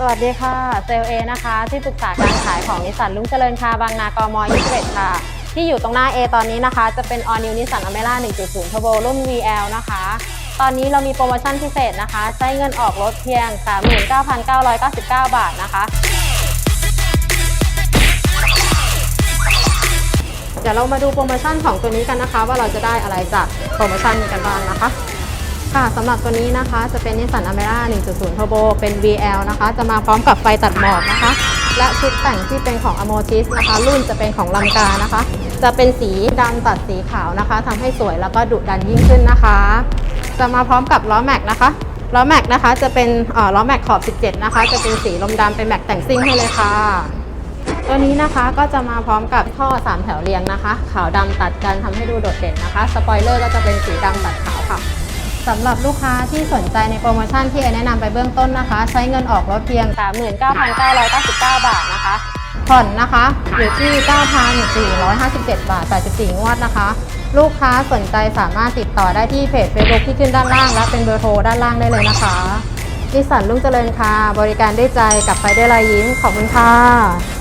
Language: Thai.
สวัสดีค่ะ เซลเอนะคะ ที่ปรึกษาการขายของนิสสันลุงเจริญค่ะบางนากม21ค่ะ ที่อยู่ตรงหน้า A ตอนนี้นะคะ จะเป็น All New Nissan Almera 1.0 Turbo รุ่น VL นะคะ ตอนนี้เรามีโปรโมชั่นพิเศษนะคะ ใช้เงินออกรถเพียง 39,999 บาทนะคะ เดี๋ยวเรามาดูโปรโมชั่นของตัวนี้กันนะคะ ว่าเราจะได้อะไรจากโปรโมชั่นนี้กันบ้างนะคะ ค่ะสำหรับตัวนี้นะคะจะเป็น Nissan Almera 1.0 Turbo เป็น VL นะคะ จะมาพร้อมกับไฟตัดหมอกนะคะ และชุดแต่งที่เป็นของ Amotis นะคะ รุ่นจะเป็นของลังกานะคะ จะเป็นสีดำตัดสีขาวนะคะทำให้สวยแล้วก็ดุดันยิ่งขึ้นนะคะ จะมาพร้อมกับล้อแม็กนะคะล้อแม็กนะคะจะเป็นเอ่อล้อแม็กขอบ 17 นะคะ จะเป็นสีลมดำเป็นแม็กแต่งซิ่งให้เลยค่ะ ตัวนี้นะคะก็จะมาพร้อมกับท่อ 3 แถวเรียงนะคะ ขาวดำตัดกันทำให้ดูโดดเด่นนะคะ สปอยเลอร์ก็จะเป็นสีดำตัดขาวค่ะ สำหรับลูกค้าที่สนใจในโปรโมชั่นที่เอแนะนำไปเบื้องต้นนะคะ ใช้เงินออกรถเพียง 39,999 บาทนะคะ ผ่อนนะคะ อยู่ที่ 9,457 บาท 84 งวดนะคะ ลูกค้าสนใจสามารถติดต่อได้ที่เพจ Facebook ที่ขึ้นด้านล่าง และเป็นเบอร์โทรด้านล่างได้เลยนะคะนิสันรุ่งเจริญค่ะ บริการด้วยใจกลับไปด้วยรอยยิ้มขอบคุณค่ะ